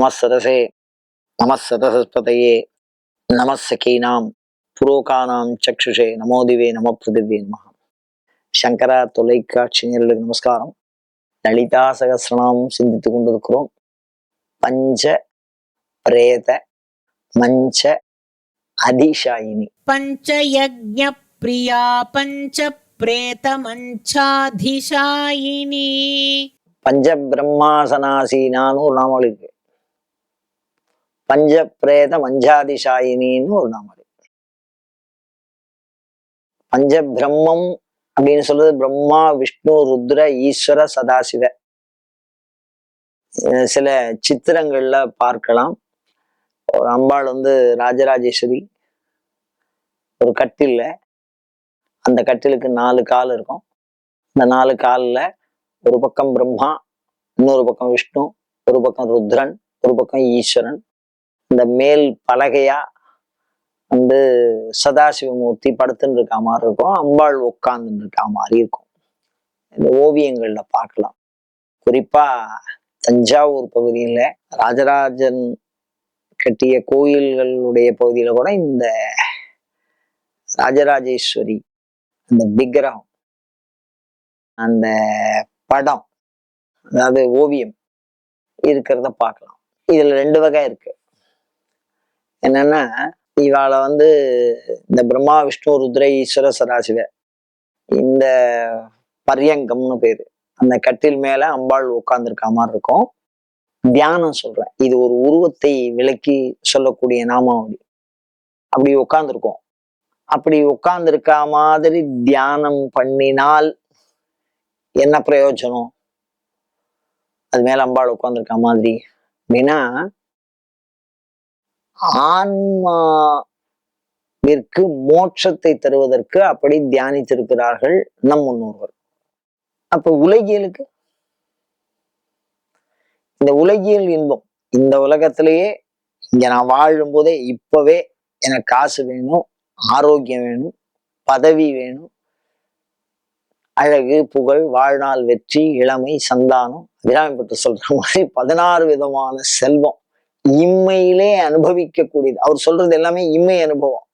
நமசதசே நமசதசஸ்பதையே நமசகீனாம் புரோகானாம் சக்ஷுஷே நமோதிவே நம பிருதிவே நம சங்கரா தொலைக்காட்சி நேரலுக்கு நமஸ்காரம். லலிதா சகசிரநாமம் சிந்தித்து கொண்டிருக்கிறோம் பஞ்ச பிரேத மஞ்ச அதிஷாயினி. பஞ்சயஜ பிரியா பஞ்ச பிரேத மஞ்சாதிஷாயினி. பஞ்ச பிரம்மாசனாசினான்னு ஒரு நாமாவளி இருக்கு. பஞ்ச பிரேத மஞ்சாதிஷாயினின்னு ஒரு நாமாவளி பஞ்ச பிரம்மம் அப்படின்னு சொல்றது பிரம்மா விஷ்ணு ருத்ர ஈஸ்வர சதாசிவ. சில சித்திரங்கள்ல பார்க்கலாம். ஒரு அம்பாள் வந்து ராஜராஜேஸ்வரி ஒரு கட்டில்ல. அந்த கட்டிலுக்கு நாலு கால் இருக்கும். அந்த நாலு காலில் ஒரு பக்கம் பிரம்மா இன்னொரு பக்கம் விஷ்ணு ஒரு பக்கம் ருத்ரன் ஒரு பக்கம் ஈஸ்வரன். இந்த மேல் பலகையா வந்து சதாசிவமூர்த்தி படுத்துன்னு இருக்கா மாதிரி இருக்கும். அம்பாள் உட்காந்துன்னு இருக்கா மாதிரி இருக்கும். இந்த ஓவியங்கள்ல பார்க்கலாம். குறிப்பா தஞ்சாவூர் பகுதியில ராஜராஜன் கட்டிய கோயில்களுடைய பகுதியில கூட இந்த ராஜராஜேஸ்வரி அந்த விக்கிரகம் அந்த படம் அதாவது ஓவியம் இருக்கிறத பார்க்கலாம். இதுல ரெண்டு வகை இருக்கு. என்னன்னா இவாளை வந்து இந்த பிரம்மா விஷ்ணு ருத்ர ஈஸ்வர சராசிவ இந்த பரியங்கம்னு பேரு. அந்த கட்டில் மேல அம்பாள் உட்கார்ந்துருக்க மாதிரி இருக்கும் தியானம் சொல்றேன். இது ஒரு உருவத்தை விளக்கி சொல்லக்கூடிய நாமாவளி. அப்படி உட்காந்துருக்கோம் அப்படி உட்கார்ந்துருக்க மாதிரி தியானம் பண்ணினால் என்ன பிரயோஜனம்? அது மேல அம்பாள் உட்கார்ந்துருக்க மாதிரி. அப்படின்னா ஆன்மாவிற்கு மோட்சத்தை தருவதற்கு அப்படி தியானித்திருக்கிறார்கள் நம் முன்னோர்கள். அப்ப உலகியலுக்கு? இந்த உலகியல் இன்பம் இந்த உலகத்திலேயே இங்க நான் வாழும் போதே இப்பவே எனக்கு காசு வேணும் ஆரோக்கியம் வேணும் பதவி வேணும் அழகு புகழ் வாழ்நாள் வெற்றி இளமை சந்தானம் விராமப்பட்டு சொல்ற மாதிரி பதினாறு விதமான செல்வம். இம்மையிலே அனுபவிக்கக்கூடியது. அவர் சொல்றது எல்லாமே இம்மை அனுபவம்.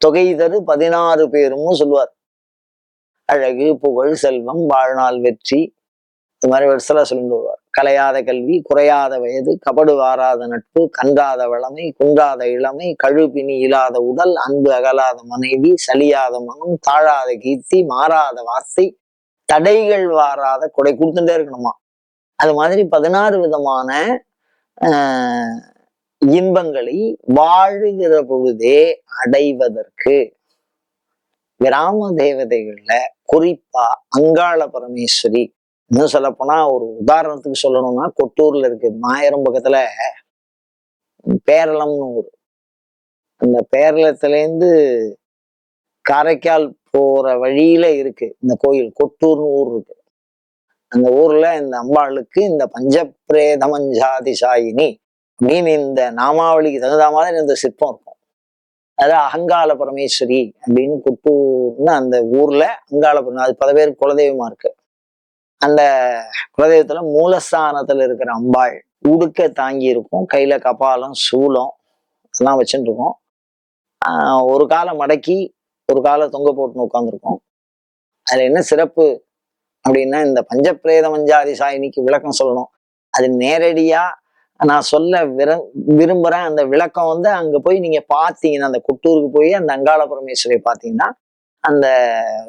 தொகை தரு பதினாறு பேரும்னு சொல்லுவார். அழகு புகழ் செல்வம் வாழ்நாள் வெற்றி. இது மாதிரி வருஷலா சொல்லிட்டு வருவார். கலையாத கல்வி குறையாத வயது கபடு வாராத நட்பு கன்றாத வளமை குன்றாத இளமை கழுப்பினி இல்லாத உடல் அன்பு அகலாத மனைவி சலியாத மனம் தாழாத கீர்த்தி மாறாத வார்த்தை தடைகள் வாராத கொடை கொடுத்துட்டே இருக்கணுமா? அது மாதிரி பதினாறு விதமான இன்பங்களை வாழுகிற பொழுதே அடைவதற்கு. கிராம தேவதைகள்ல குறிப்பா அங்காள பரமேஸ்வரி இன்னும் சொல்ல போனா ஒரு உதாரணத்துக்கு சொல்லணும்னா கொட்டூர்ல இருக்கு மாயரம் பக்கத்துல பேரளம்னு ஊர். அந்த பேரளத்துலேருந்து காரைக்கால் போற வழியில இருக்கு இந்த கோயில் கொட்டூர்னு ஊர் இருக்கு. அந்த ஊர்ல இந்த அம்பாளுக்கு இந்த பஞ்சப்பிரேத சாயினி அப்படின்னு இந்த நாமாவளிக்கு தகுந்த மாதிரி இந்த சிற்பம் இருக்கும். அது அகங்கால பரமேஸ்வரி அப்படின்னு குட்டூர்னு அந்த ஊர்ல அங்காள பரமே அது பல பேர் குலதெய்வமா இருக்கு. அந்த குலதெய்வத்துல மூலஸ்தானத்துல இருக்கிற அம்பாள் உடுக்க தாங்கி இருக்கும். கையில கபாலம் சூலம் எல்லாம் வச்சுட்டு இருக்கோம். ஒரு காலை மடக்கி ஒரு காலை தொங்க போட்டுன்னு உட்காந்துருக்கோம் அதுல என்ன சிறப்பு அப்படின்னா இந்த பஞ்சப்பிரேத மஞ்சாதி சாயினிக்கு விளக்கம் சொல்லணும். அது நேரடியா நான் சொல்ல விர விரும்புறேன். அந்த விளக்கம் வந்து அங்க போய் நீங்க பார்த்தீங்கன்னா அந்த குட்டூருக்கு போய் அந்த அங்காள பரமேஸ்வரியை பார்த்தீங்கன்னா அந்த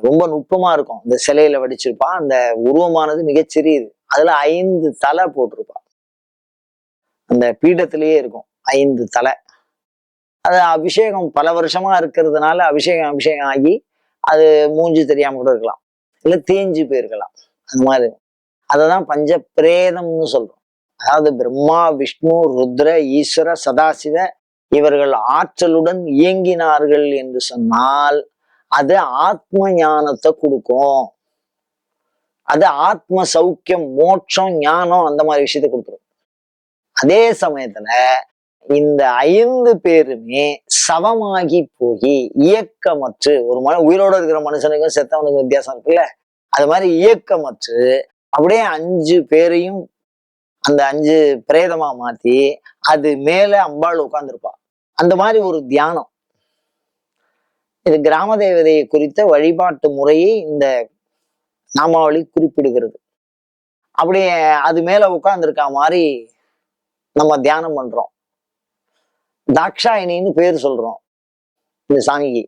ரொம்ப நுட்பமா இருக்கும். இந்த சிலையில வடிச்சிருப்பா. அந்த உருவமானது மிகச்சிறியது அதுல ஐந்து தலை போட்டிருப்பா. அந்த பீடத்திலேயே இருக்கும். ஐந்து தலை. அது அபிஷேகம் பல வருஷமா இருக்கிறதுனால அபிஷேகம் அபிஷேகம் ஆகி அது மூஞ்சி தெரியாம கூட இருக்கலாம். இல்ல தேஞ்சு போயிருக்கலாம். அந்த மாதிரி. அதை தான் பஞ்ச பிரேதம்னு சொல்றோம். அதாவது பிரம்மா விஷ்ணு ருத்ர ஈஸ்வர சதாசிவ இவர்கள் ஆற்றலுடன் இயங்கினார்கள் என்று சொன்னால் அது ஆத்ம ஞானத்தை கொடுக்கும். அது ஆத்ம சௌக்கியம் மோட்சம் ஞானம் அந்த மாதிரி விஷயத்தை கொடுத்துரும். அதே சமயத்துல இந்த ஐந்து பேருமே சவமாகி போய் இயக்கமற்று ஒரு மன உயிரோட இருக்கிற மனுஷனுக்கும் செத்தவனுக்கும் வித்தியாசம் இருக்குல்ல? அது மாதிரி இயக்கமற்று அப்படியே அஞ்சு பேரையும் அந்த அஞ்சு பிரேதமா மாத்தி அது மேல அம்பாள் உட்கார்ந்துருப்பா. அந்த மாதிரி ஒரு தியானம். இது கிராம தேவதையை குறித்த வழிபாட்டு முறையை இந்த நாமாவளி குறிப்பிடுகிறது. அப்படியே அது மேல உட்கார்ந்துருக்க மாதிரி நம்ம தியானம் பண்றோம். தாக்ஷாயினின்னு பேர் சொல்றோம். இந்த சாமிக்கு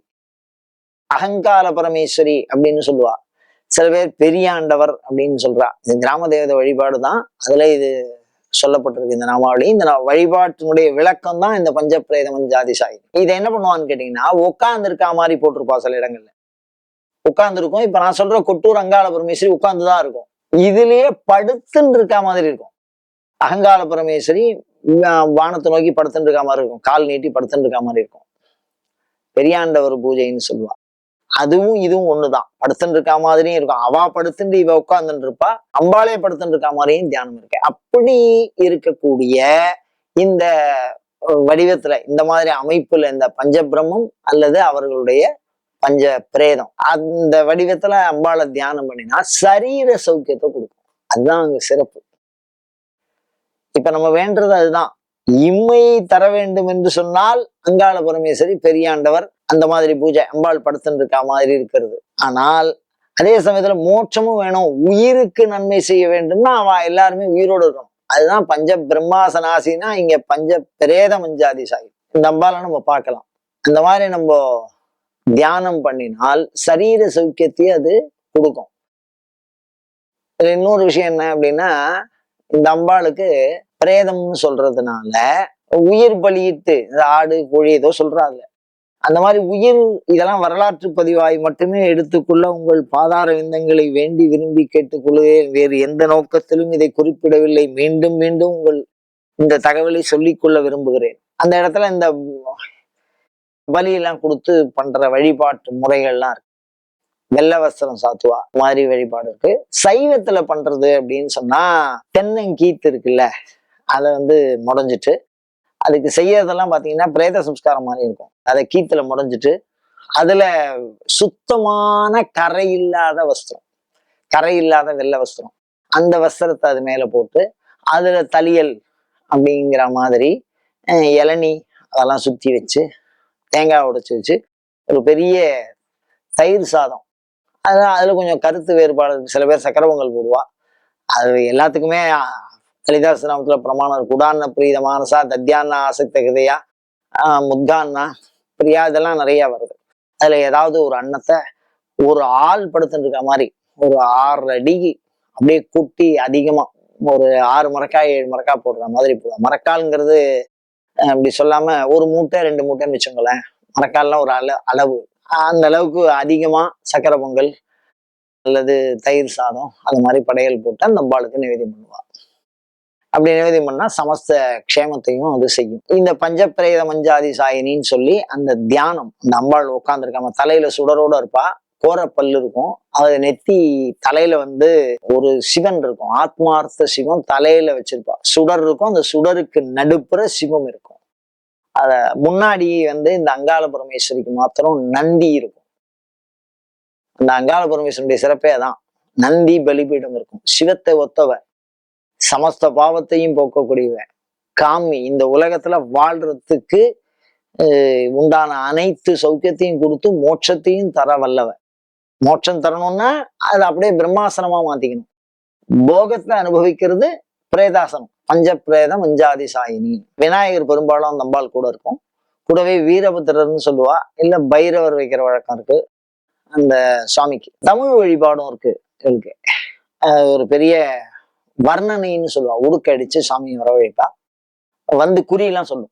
அகங்கார பரமேஸ்வரி அப்படின்னு சொல்லுவா. சில பேர் பெரியாண்டவர் அப்படின்னு சொல்றா. இது கிராம தேவதை வழிபாடு தான். அதுல இது சொல்லப்பட்டிருக்கு இந்த நாமாவளி. இந்த வழிபாட்டினுடைய விளக்கம் தான் இந்த பஞ்சப்பிரேத ஜாதி சாயி. இதை என்ன பண்ணுவான்னு கேட்டீங்கன்னா உட்கார்ந்து இருக்கா மாதிரி போட்டிருப்பா சில இடங்கள்ல. உட்கார்ந்துருக்கும். இப்ப நான் சொல்ற கொட்டூர் அங்காள பரமேஸ்வரி உட்கார்ந்துதான் இருக்கும். இதுலயே படுத்துன்னு இருக்கா மாதிரி இருக்கும். அகங்கால பரமேஸ்வரி வானத்தை நோக்கி படுத்துட்டு இருக்க மாதிரி இருக்கும். கால் நீட்டி படுத்துட்டு இருக்க மாதிரி இருக்கும். பெரியாண்டவர் பூஜைன்னு சொல்லுவா. அதுவும் இதுவும் ஒண்ணுதான். படுத்துட்டு இருக்க மாதிரியும் இருக்கும். அவா படுத்துட்டு இவ உட்காந்துட்டு இருப்பா. அம்பாளே படுத்துட்டு இருக்க மாதிரியும் தியானம் இருக்கு. அப்படி இருக்கக்கூடிய இந்த வடிவத்துல இந்த மாதிரி அமைப்புல இந்த பஞ்சபிரமம் அல்லது அவர்களுடைய பஞ்ச பிரேதம் அந்த வடிவத்துல அம்பாளை தியானம் பண்ணினா சரீர சௌக்கியத்தை கொடுக்கும். அதுதான் அங்க சிறப்பு. இப்ப நம்ம வேண்டது அதுதான். இம்மையை தர வேண்டும் என்று சொன்னால் அங்காள பரமேஸ்வரி பெரியாண்டவர் அந்த மாதிரி பூஜை அம்பாள் படுத்துன்னு இருக்கா மாதிரி இருக்கிறது. ஆனால் அதே சமயத்துல மோட்சமும் வேணும். உயிருக்கு நன்மை செய்ய வேண்டும்னா அவ எல்லாருமே உயிரோடு இருக்கணும். அதுதான் பஞ்ச பிரம்மாசனாசினா இங்க பஞ்ச பிரேத மஞ்சாதி சாயி. இந்த அம்பால நம்ம பார்க்கலாம். அந்த மாதிரி நம்ம தியானம் பண்ணினால் சரீர சௌக்கியத்தையே அது கொடுக்கும். இதுல இன்னொரு விஷயம் என்ன அப்படின்னா இந்த அம்பாளுக்கு பிரேதம்னு சொல்றதுனால உயிர் பலியிட்டு இந்த ஆடு கோழி ஏதோ சொல்றாங்க. அந்த மாதிரி உயிர் இதெல்லாம் வரலாற்று பதிவாய் மட்டுமே எடுத்துக்கொள்ள உங்கள் பாதார விந்தங்களை வேண்டி விரும்பி கேட்டுக்கொள்கிறேன். வேறு எந்த நோக்கத்திலும் இதை குறிப்பிடவில்லை. மீண்டும் மீண்டும் உங்கள் இந்த தகவலை சொல்லிக்கொள்ள விரும்புகிறேன். அந்த இடத்துல இந்த பலியெல்லாம் கொடுத்து பண்ற வழிபாட்டு முறைகள்லாம் இருக்கு. வெள்ளை வஸ்திரம் சாத்துவா மாதிரி வழிபாடு இருக்கு. சைவத்துல பண்றது அப்படின்னு சொன்னா தென்னங்கீத்து இருக்குல்ல அதை வந்து முடஞ்சிட்டு அதுக்கு செய்யறதெல்லாம் பாத்தீங்கன்னா பிரேத சம்ஸ்காரம் மாதிரி இருக்கும். அதை கீத்துல முடஞ்சிட்டு அதுல சுத்தமான கரை இல்லாத வஸ்திரம் கரை இல்லாத வெள்ளை வஸ்திரம். அந்த வஸ்திரத்தை அது மேல போட்டு அதுல தளியல் அப்படிங்கிற மாதிரி இளநி இளநீ அதெல்லாம் சுத்தி வச்சு தேங்காய் உடைச்சி வச்சு ஒரு பெரிய தயிர் சாதம் அதான் அதில் கொஞ்சம் கருத்து வேறுபாடு. சில பேர் சக்கரவங்கள் பொங்கல் போடுவா. அது எல்லாத்துக்குமே லலிதாஸ் பிரமாணம் இருக்கு. உடான பிரீத மானசா தத்யான்னா ஆசக்த கிருதையா முத்தான்னா முத்கான்னா பிரியா இதெல்லாம் நிறைய வருது. அதுல ஏதாவது ஒரு அன்னத்தை ஒரு ஆள் படுத்துட்டு இருக்க மாதிரி ஒரு ஆறு அடிக்கு அப்படியே குட்டி அதிகமா ஒரு ஆறு மரக்காய் ஏழு மரக்காய் போடுற மாதிரி போடுவோம் மரக்கால்ங்கிறது அப்படி சொல்லாமல் சொல்லாம ஒரு மூட்டை ரெண்டு மூட்டைன்னு வச்சுக்கோங்களேன். மரக்கால்லாம் ஒரு அள அளவு. அந்த அளவுக்கு அதிகமா சக்கரை பொங்கல் அல்லது தயிர் சாதம் அது மாதிரி படையல் போட்டு அந்த அம்பாளுக்கு நிவேதியம் பண்ணுவா. அப்படி நிவேதியம் பண்ணா சமஸ்த க்ஷேமத்தையும் அது செய்யும். இந்த பஞ்சப்பிரேத மஞ்சாதி சாயினின்னு சொல்லி அந்த தியானம் அந்த அம்பாள் உட்காந்துருக்காம தலையில சுடரோட இருப்பா. கோர பல்லு இருக்கும். அது நெத்தி தலையில வந்து ஒரு சிவன் இருக்கும். ஆத்மார்த்த சிவம் தலையில வச்சிருப்பா. சுடர் இருக்கும். அந்த சுடருக்கு நடுப்புற சிவம் இருக்கும். அத முன்னாடி வந்து இந்த அங்காள பரமேஸ்வரிக்கு மாத்திரம் நந்தி இருக்கும். அந்த அங்காள பரமேஸ்வரனுடைய சிறப்பே தான் நந்தி பலிபீடம் இருக்கும். சிவத்தை ஒத்தவ சமஸ்த பாவத்தையும் போக்கக்கூடியவ காமி இந்த உலகத்துல வாழ்றதுக்கு உண்டான அனைத்து சௌக்கியத்தையும் கொடுத்து மோட்சத்தையும் தர வல்லவ. மோட்சம் தரணும்னா அதை அப்படியே பிரம்மாசனமா மாத்திக்கணும். போகத்தை அனுபவிக்கிறது பிரேதாசனம். பஞ்ச பிரேத சாயினி விநாயகர் பெரும்பாலும் அந்த அம்பாள் கூட இருக்கும். கூடவே வீரபத்திரர்னு சொல்லுவா இல்ல பைரவர் வைக்கிற வழக்கம் இருக்கு. அந்த சுவாமிக்கு. தமிழ் வழிபாடும் இருக்கு இருக்கு. ஒரு பெரிய வர்ணனைன்னு சொல்லுவா. உடுக்கடிச்சு சாமியை வரவழைப்பா. வந்து குறியெல்லாம் சொல்லும்.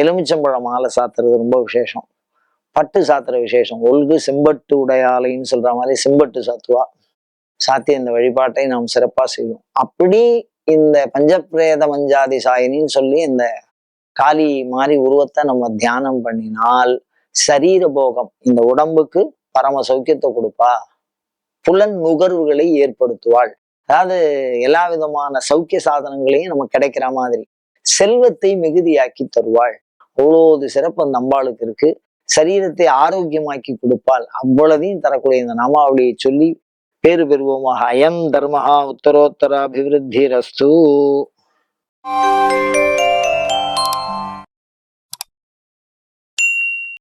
எலுமிச்சம்பழம் மாலை சாத்துறது ரொம்ப விசேஷம். பட்டு சாத்துற விசேஷம். ஒல்கு செம்பட்டு உடையாலைன்னு சொல்ற மாதிரி செம்பட்டு சாத்துவா. சாத்திய இந்த வழிபாட்டை நாம் சிறப்பா செய்வோம். அப்படி இந்த பஞ்சப்பிரேத மஞ்சாதி சாயினின்னு சொல்லி இந்த காளி மாதிரி உருவத்தை நம்ம தியானம் பண்ணினால் சரீர போகம் இந்த உடம்புக்கு பரம சௌக்கியத்தை கொடுப்பா. புலன் நுகர்வுகளை ஏற்படுத்துவாள். அதாவது எல்லா விதமான சௌக்கிய சாதனங்களையும் நமக்கு கிடைக்கிற மாதிரி செல்வத்தை மிகுதியாக்கி தருவாள். அவ்வளோது சிறப்பு அந்த அம்பாளுக்கு இருக்கு. சரீரத்தை ஆரோக்கியமாக்கி கொடுப்பாள். அவ்வளதையும் தரக்கூடிய இந்த நாமாவளியை சொல்லி పేరు పెరుగుమా అయం ధర్మ ఉత్తరోత్తర అభివృద్ధి రస్తూ